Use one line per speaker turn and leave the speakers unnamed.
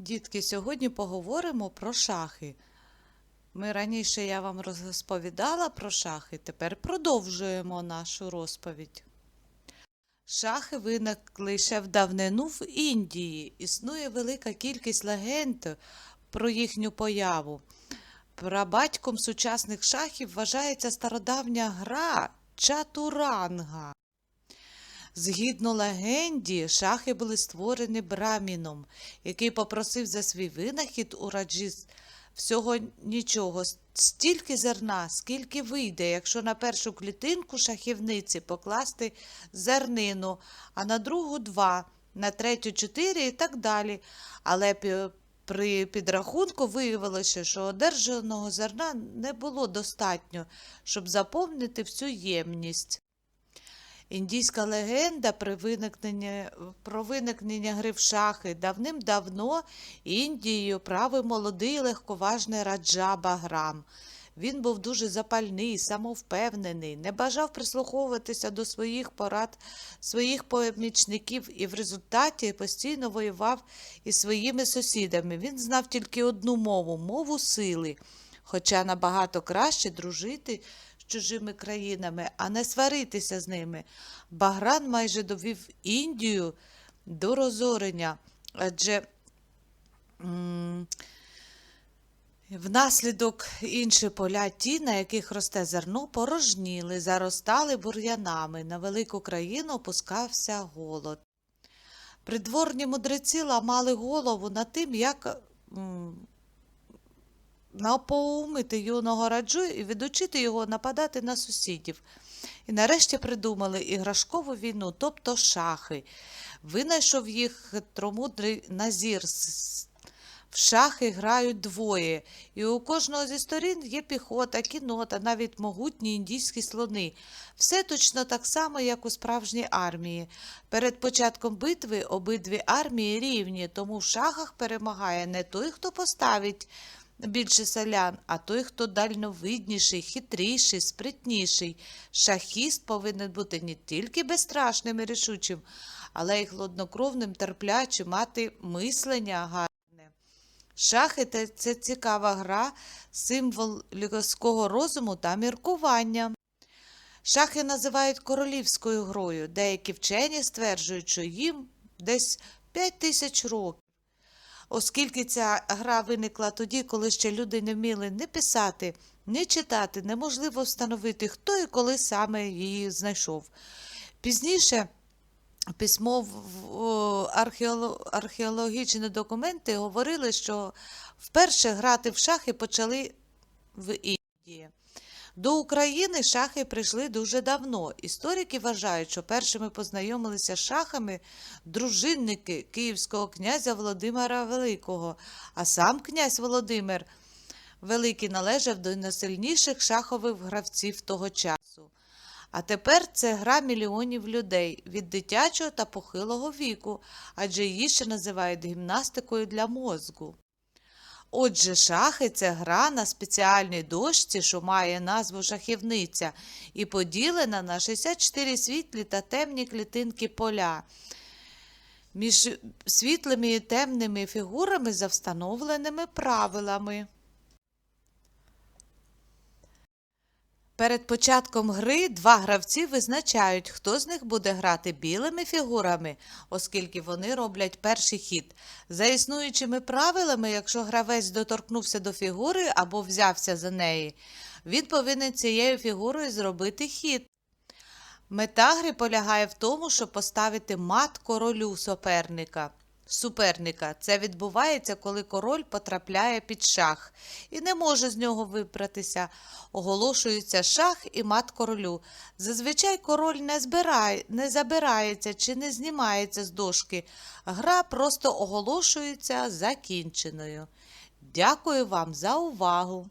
Дітки, сьогодні поговоримо про шахи. Ми раніше я вам розповідала про шахи, тепер продовжуємо нашу розповідь. Шахи виникли ще в давнину в Індії. Існує велика кількість легенд про їхню появу. Прабатьком сучасних шахів вважається стародавня гра чатуранга. Згідно легенді, шахи були створені браміном, який попросив за свій винахід у раджі всього нічого, стільки зерна, скільки вийде, якщо на першу клітинку шахівниці покласти зернину, а на другу два, на третю чотири і так далі. Але при підрахунку виявилося, що одержаного зерна не було достатньо, щоб заповнити всю ємність. Індійська легенда про виникнення, про виникнення гри в шахи давним-давно Індією правив молодий легковажний Раджа Баграм. Він був дуже запальний, самовпевнений, не бажав прислуховуватися до своїх порад, своїх помічників і в результаті постійно воював із своїми сусідами. Він знав тільки одну мову мову сили, хоча набагато краще дружити чужими країнами, а не сваритися з ними. Багран майже довів Індію до розорення, адже внаслідок інші поля ті, на яких росте зерно, порожніли, заростали бур'янами. На велику країну опускався голод. Придворні мудреці ламали голову над тим, як напоумити юного раджу і відучити його нападати на сусідів. І нарешті придумали іграшкову війну, тобто шахи. Винайшов їх хитромудрий Назір. В шахи грають двоє, і у кожного зі сторін є піхота, кінота, навіть могутні індійські слони. Все точно так само, як у справжній армії. Перед початком битви обидві армії рівні, тому в шахах перемагає не той, хто поставить більше селян, а той, хто дальновидніший, хитріший, спритніший. Шахіст повинен бути не тільки безстрашним і рішучим, але й хладнокровним, терплячим, мати мислення гарне. Шахи це цікава гра, символ людського розуму та міркування. Шахи називають королівською грою. Деякі вчені стверджують, що їм десь 5 тисяч років. Оскільки ця гра виникла тоді, коли ще люди не вміли не писати, не читати, неможливо встановити, хто і коли саме її знайшов. Пізніше письмо археологічні документи говорили, що вперше грати в шахи почали в Індії. До України шахи прийшли дуже давно. Історики вважають, що першими познайомилися з шахами дружинники київського князя Володимира Великого, а сам князь Володимир Великий належав до найсильніших шахових гравців того часу. А тепер це гра мільйонів людей від дитячого та похилого віку, адже її ще називають гімнастикою для мозку. Отже, шахи це гра на спеціальній дошці, що має назву шахівниця, і поділена на 64 світлі та темні клітинки поля. Між світлими і темними фігурами за встановленими правилами. Перед початком гри два гравці визначають, хто з них буде грати білими фігурами, оскільки вони роблять перший хід. За існуючими правилами, якщо гравець доторкнувся до фігури або взявся за неї, він повинен цією фігурою зробити хід. Мета гри полягає в тому, щоб поставити мат королю суперника. Суперника. Це відбувається, коли король потрапляє під шах і не може з нього вибратися. Оголошується шах і мат королю. Зазвичай король не, збирає, не забирається чи не знімається з дошки. Гра просто оголошується закінченою. Дякую вам за увагу!